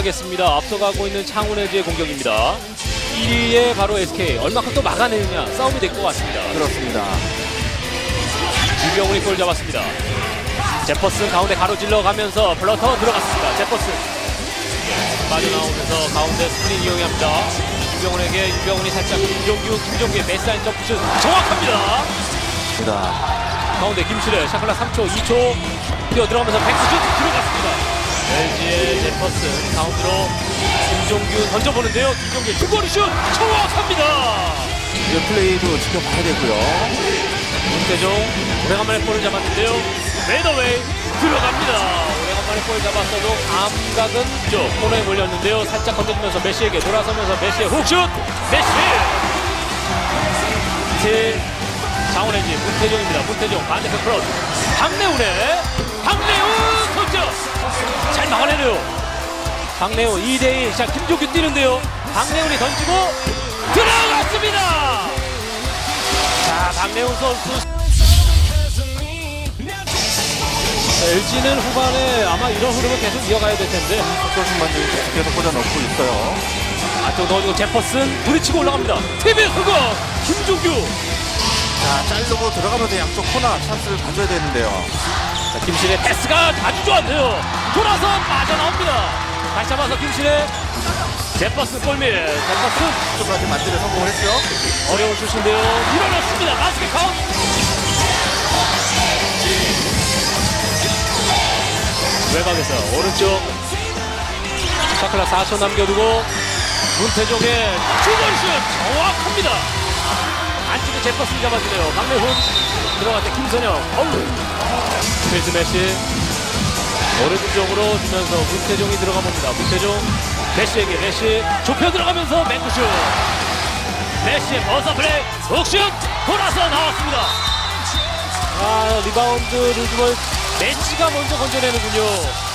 하겠습니다. 앞서가고 있는 창원 LG의 공격입니다. 1위에 바로 SK 얼마큼 또 막아내느냐 싸움이 될 것 같습니다. 그렇습니다. 유병훈이 골 잡았습니다. 제퍼슨 가운데 가로질러 가면서 플러터 들어갔습니다. 제퍼슨 빠져나오면서 가운데 스크린 이용합니다. 유병훈에게 유병훈이 살짝 김종규 김종규의 베이스라인 점프슛 정확합니다. 니다 가운데 김실의 샤클라 3초 2초 뛰어 들어가면서 백스슛 들어갔습니다. LG의 제 퍼슨 가운데로 김종규 던져보는데요. 김종규 중거리 슛 정확합니다. 이 플레이도 지켜봐야 되고요. 문태종 오래간만에 볼을 잡았는데요. 메더웨이 들어갑니다. 오래간만에 볼 잡았어도 감각은 쪽 코너에 몰렸는데요. 살짝 건져주면서 메시에게 돌아서면서 메시의 훅슛 메시 제 장원현지 문태종입니다. 문태종 반대편 크로스 박내훈의 박내훈 석점. 박내훈 2대1 자 김종규 뛰는데요. 박내훈이 던지고 들어갔습니다. 자, 박내훈 선수. LG는 후반에 아마 이런 흐름을 계속 이어가야 될 텐데. 선수만들이 계속해서 꽂아 넣고 있어요. 안쪽 넣어주고 제퍼슨 부딪히고 올라갑니다. TV 성공! 김종규! 자, 짤르고 들어가면서 양쪽 코너 찬스를 가져야 되는데요. 자, 김신의 패스가 아주 좋았네요. 돌아서 빠져나옵니다. 다시 잡아서 김신의 제퍼슨 골밑. 제퍼슨 쪽까지 만들어 성공을 했죠. 어려운 슛인데요. 밀어넣습니다. 마스켓 카운트. 외곽에서 오른쪽 샤클라 4초 남겨두고 문태종의 중거리슛 정확합니다. 안쪽에 제퍼슨 잡아주네요. 강래훈 들어갈 때 김선영 어우 필드 메시 오른쪽으로 주면서 문태종이 들어가 봅니다. 문태종 메시에게 메시 좁혀 들어가면서 맹구슛 메시의 버서 플레이 훅슛 돌아서 나왔습니다. 아 리바운드 루즈볼 메시가 먼저 건져내는군요.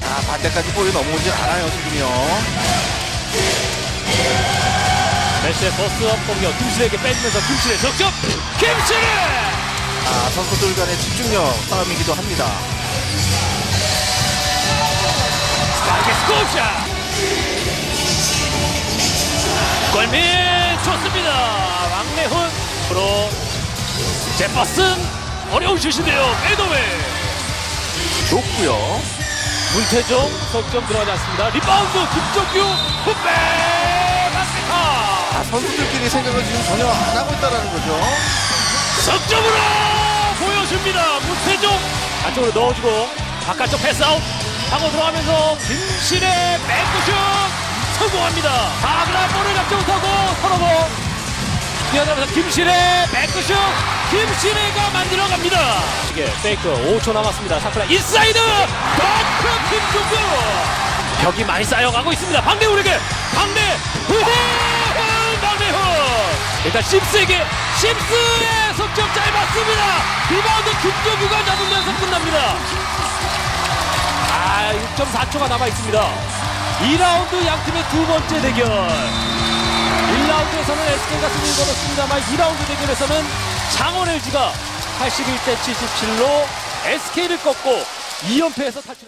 자, 반대까지 볼이 넘어오질 않아요, 지금요. 메시의 버스업 공격 김실에게 빼주면서 김실의 적점 아, 선수들 간의 집중력 싸움이기도 합니다. 스코샤 골밑 좋습니다. 왕래훈 프로 제퍼슨 어려운 슛인데요. 페이더웨이. 높고요. 문태종 석점 들어가지 않습니다. 리바운드 김종규 풋백! 바스켓 아, 선수들끼리 생각을 지금 전혀 안 하고 있다는 거죠. 석점으로 보여줍니다. 문태종 안쪽으로 넣어주고 바깥쪽 패스아웃 하고 들어가면서 김신의 백구슛 성공합니다. 바그라 볼을 잡지 못하고 서로고 뛰어들어가면서 김신의 백구슛 김신혜가 만들어갑니다. 이게 페이크 5초 남았습니다. 샤클라 인사이드 덩크 김종규 벽이 많이 쌓여가고 있습니다. 박내훈에게 박내훈 박내훈 일단 심스에게 심스의. 리바운드 김종규가 잡으면서 끝납니다. 아 6.4초가 남아 있습니다. 2라운드 양 팀의 두 번째 대결. 1라운드에서는 SK가 승리를 거뒀습니다만 2라운드 대결에서는 창원 LG가 81대 77로 SK를 꺾고 2연패에서 탈출.